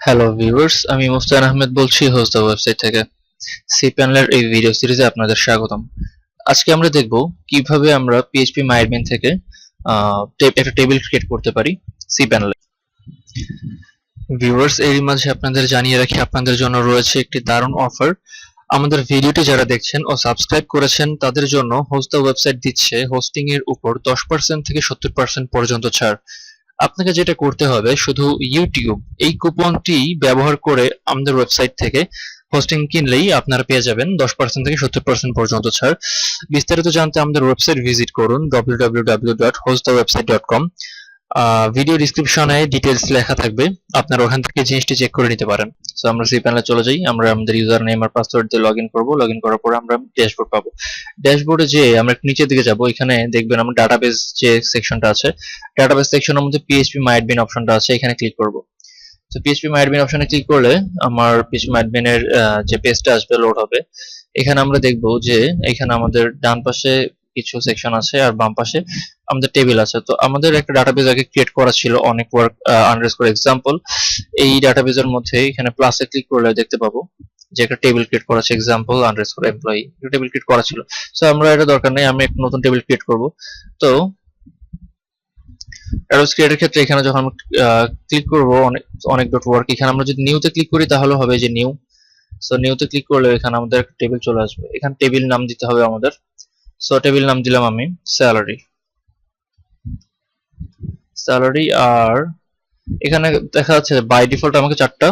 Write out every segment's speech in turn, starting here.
Hello viewers আমি মুস্তান আহমেদ বলছি the website থেকে। সি প্যানেলের এই ভিডিও সিরিজে আপনাদের স্বাগতম। আজকে আমরা দেখব কীভাবে আমরা পিএইচপি মাইডমেন থেকে একটা টেবিল ক্রিয়েট করতে পারি সি প্যানেলে ভিউয়ার্স এরই মাঝে আপনাদের জানিয়ে রাখি, আপনাদের জন্য রয়েছে একটি দারুণ অফার আমাদের ভিডিওটি যারা দেখছেন ও সাবস্ক্রাইব করেছেন, তাদের জন্য দ্য ওয়েবসাইট দিচ্ছে হোস্টিং এর উপর দশ পার্সেন্ট থেকে সত্তর পার্সেন্ট পর্যন্ত ছাড়। আপনাকে যেটা করতে হবে, শুধু ইউটিউব এই কুপনটি ব্যবহার করে আমাদের ওয়েবসাইট থেকে হোস্টিং কিনলেই আপনারা পেয়ে যাবেন দশ পার্সেন্ট থেকে সত্তর পার্সেন্ট পর্যন্ত ছাড়। বিস্তারিত জানতে আমাদের ওয়েবসাইট ভিজিট করুন www.hostthewebsite.com ভিডিও ডিসক্রিপশনে ডিটেলস লেখা থাকবে। আপনারা ওখান থেকে জিনিসটি চেক করে নিতে পারেন। সো আমরা সেই প্যানেলে চলে যাই। আমরা আমাদের ইউজার নেম আর পাসওয়ার্ড দিয়ে লগ ইন করব। লগ ইন করার পরে আমরা ড্যাশবোর্ড পাবো। ড্যাশবোর্ডে যে আমরা নিচের দিকে যাব। এখানে দেখবেন আমরা ডাটাবেস যে সেকশনটা আছে ডাটাবেস সেকশনের মধ্যে পিএইচপি মাইডবিন অপশনটা আছে। এখানে ক্লিক করব। তো পিএইচপি মাইডবিন অপশনে ক্লিক করলে আমার পিএইচপি মাইডবিনের যে পেজটা আসবে লোড হবে। এখানে আমরা দেখব যে, এখানে আমাদের ডান পাশে কিছু সেকশন আছে আর বাম পাশে আমাদের টেবিল আছে। তো আমাদের একটা ডাটাবেজ আগে ক্রিয়েট করা ছিল অনেক ওয়ার্ক আন্ডারস্কোর এক্সাম্পল এই ডাটাবেজের মধ্যে এখানে প্লাসে ক্লিক করলে দেখতে পাবো যে একটা টেবিল ক্রিয়েট করা আছে example underscore employee table create করা ছিল। সো আমরা এটা দরকার নেই, আমি একটা নতুন টেবিল ক্রিয়েট করব। তো অ্যারোস ক্রিয়েটের ক্ষেত্রে এখানে যখন ক্লিক করব, অনেক অনেক ডট ওয়ার্ক এখানে আমরা যদি নিউতে ক্লিক করি তাহলে হবে যে নিউ সো নিউতে ক্লিক করলে এখানে আমাদের টেবিল চলে আসবে। এখানে টেবিল নাম দিতে হবে আমাদের। সো টেবিল নাম দিলাম আমি স্যালারি স্যালারি আর এখানে দেখা যাচ্ছে বাই ডিফল্ট আমাকে চারটা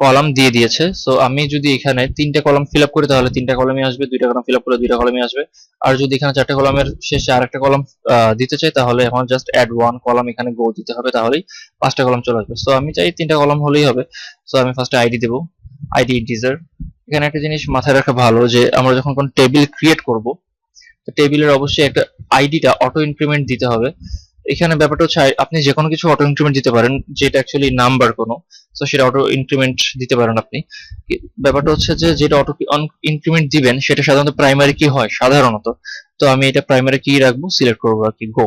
কলাম দিয়ে দিয়েছে। সো আমি যদি এখানে তিনটা কলাম ফিল আপ করি, তাহলে তিনটা কলামই আসবে, দুইটা কলাম ফিল আপ করলে দুইটা কলামই আসবে। আর যদি এখানে চারটা কলামের শেষে আরেকটা কলাম দিতে চাই, তাহলে এখন জাস্ট অ্যাড ওয়ান কলাম এখানে গো দিতে হবে, তাহলেই পাঁচটা কলাম চলে আসবে। সো আমি চাই তিনটা কলাম হলেই হবে। সো আমি ফার্স্টে আইডি দেবো আইডি ইন্টিজার এখানে একটা জিনিস মাথায় রাখা ভালো যে, আমরা যখন কোন টেবিল ক্রিয়েট করব, তো টেবিলের অবশ্যই একটা আইডিটা অটো ইনক্রিমেন্ট দিতে হবে। এখানে ব্যাপারটা হচ্ছে, আপনি যে কোনো কিছু অটো ইনক্রিমেন্ট দিতে পারেন, যেটা অ্যাকচুয়ালি নাম্বার কোনো, তো সেটা অটো ইনক্রিমেন্ট দিতে পারেন আপনি। ব্যাপারটা হচ্ছে যে, যেটা অটো ইনক্রিমেন্ট দিবেন, সেটা সাধারণত প্রাইমারি কি হয়, সাধারণত। তো আমি এটা প্রাইমারি কি রাখব সিলেক্ট করব আর কি গো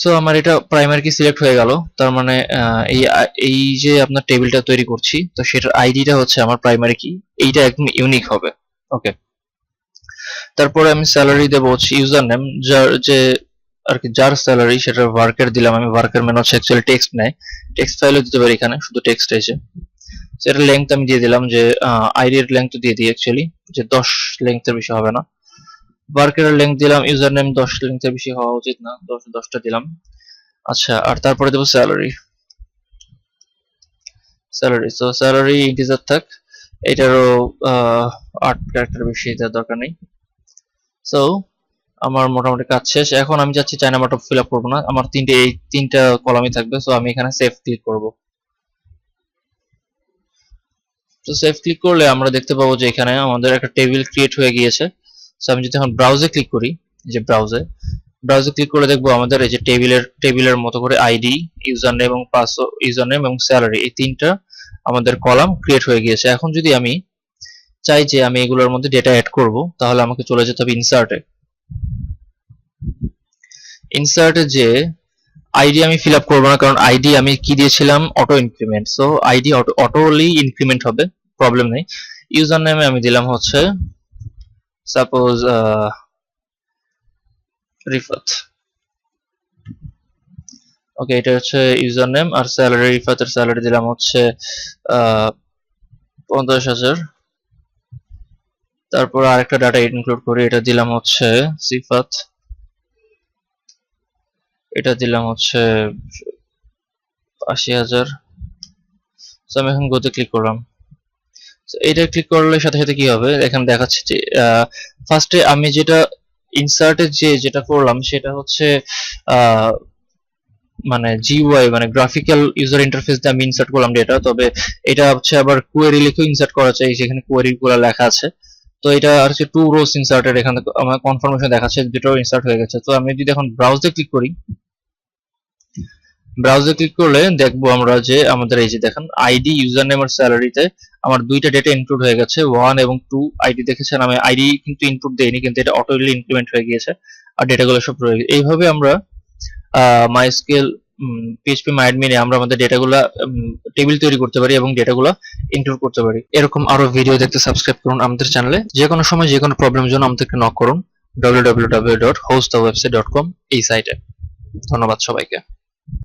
সো আমার এটা প্রাইমারি কি সিলেক্ট হয়ে গেল। তার মানে এই এই যে আপনার টেবিলটা তৈরি করছি, তো সেটার আইডিটা হচ্ছে আমার প্রাইমারি কি এইটা একদম ইউনিক হবে। ওকে তারপরে আমি স্যালারি দেবো হচ্ছে ইউজার নেম যার যে আর কি, যার স্যালারি সেটা ওয়ার্কের দিলাম। আমি ওয়ার্কের মেন হচ্ছে অ্যাকচুয়ালি টেক্সট নেয়। টেক্সট ফাইলও দিতে পারি এখানে, শুধু টেক্সট এসে। সেটার লেংথ আমি দিয়ে দিলাম যে আইডির লেংথ দিয়ে দিই অ্যাকচুয়ালি যে দশ লেংথের বেশি হবে না। ওয়ার্কের লেংথ দিলাম ইউজার নেম দশ লেংথের বেশি হওয়া উচিত না দশ দশটা দিলাম। আচ্ছা আর তারপরে দেবো salary salary so salary integer থাক। এটারও আহ, আট ক্যারেক্টার বেশি দেওয়ার দরকার নেই। সো আমার মোটামুটি কাজ শেষ। এখন আমি যাচ্ছি চাইনা মাটপ ফিল আপ করব না। আমার তিনটে এই তিনটা কলামই থাকবে সো আমি এখানে সেভ ক্লিক করব। তো সেভ ক্লিক করলে আমরা দেখতে পাবো যে এখানে আমাদের একটা টেবিল ক্রিয়েট হয়ে গিয়েছে। সো আমি যদি এখন ব্রাউজে ক্লিক করি যে ব্রাউজে ব্রাউজে ক্লিক করে দেখব আমাদের এই যে টেবিলের টেবিলের মতো করে আইডি ইউজার নেম এবং পাস ইউজার নেম এবং স্যালারি এই তিনটা আমাদের কলাম ক্রিয়েট হয়ে গিয়েছে। এখন যদি আমি চাই যে আমি এগুলোর মধ্যে ডেটা অ্যাড করব, তাহলে আমাকে চলে যেতে হবে ইনসার্টে ইনসার্টে যে আইডি আমি ফিল আপ করব না, কারণ আইডি আমি কি দিয়েছিলাম? Auto increment so ID auto autoly increment হবে প্রবলেম নেই। ইউজার নেমে আমি দিলাম হচ্ছে সাপোজ রিফাত ওকে এটা হচ্ছে ইউজার নেম আর স্যালারি রিফাতের স্যালারি দিলাম হচ্ছে পঞ্চাশ হাজার। তারপর আরেকটা ডাটা ইনক্লুড করি, এটা দিলাম হচ্ছে সিফাত এটা দিলাম হচ্ছে আশি হাজার। আমি এখন গোতে ক্লিক করলাম। এটা ক্লিক করলে সাথে সাথে কি হবে? এখানে দেখাচ্ছে যে ফার্স্টে আমি যেটা ইনসার্টের যে যেটা করলাম সেটা হচ্ছে মানে জিওয়াই মানে গ্রাফিক্যাল ইউজার ইন্টারফেস দিয়ে আমি ইনসার্ট করলাম ডেটা তবে এটা হচ্ছে আবার কোয়েরি লিখেও ইনসার্ট করা চাই সেখানে কোয়েরি গুলো লেখা আছে। তো এটা আর হচ্ছে টু রোস ইনসার্টেড এখানে আমার কনফার্মেশন দেখাচ্ছে দুটো ইনসার্ট হয়ে গেছে। তো আমি যদি এখন ব্রাউজে ক্লিক করি ব্রাউজে ক্লিক করলে দেখব আমরা যে আমাদের এই যে দেখেন আইডি ইউজার নেম আর স্যালারিতে আমার দুইটা ডেটা ইনক্লুড হয়ে গেছে। ওয়ান এবং টু আইডি দেখেছেন? আমি আইডি কিন্তু ইনপুট দেইনি, কিন্তু এটা অটোমেটিকলি ইনক্লিমেন্ট হয়ে গিয়েছে আর ডেটাগুলো সব রয়ে গেছে এইভাবে আমরা মাই মাইস্কেল পিএইচপি মাইডমিনে আমরা আমাদের ডেটাগুলো টেবিল তৈরি করতে পারি এবং ডেটাগুলো ইনক্লুড করতে পারি। এরকম আরও ভিডিও দেখতে সাবস্ক্রাইব করুন আমাদের চ্যানেলে যে কোনো সময় যে কোনো প্রবলেম জন্য আমাদেরকে নক করুন। www.hostthewebsite.com এই সাইটে ধন্যবাদ সবাইকে।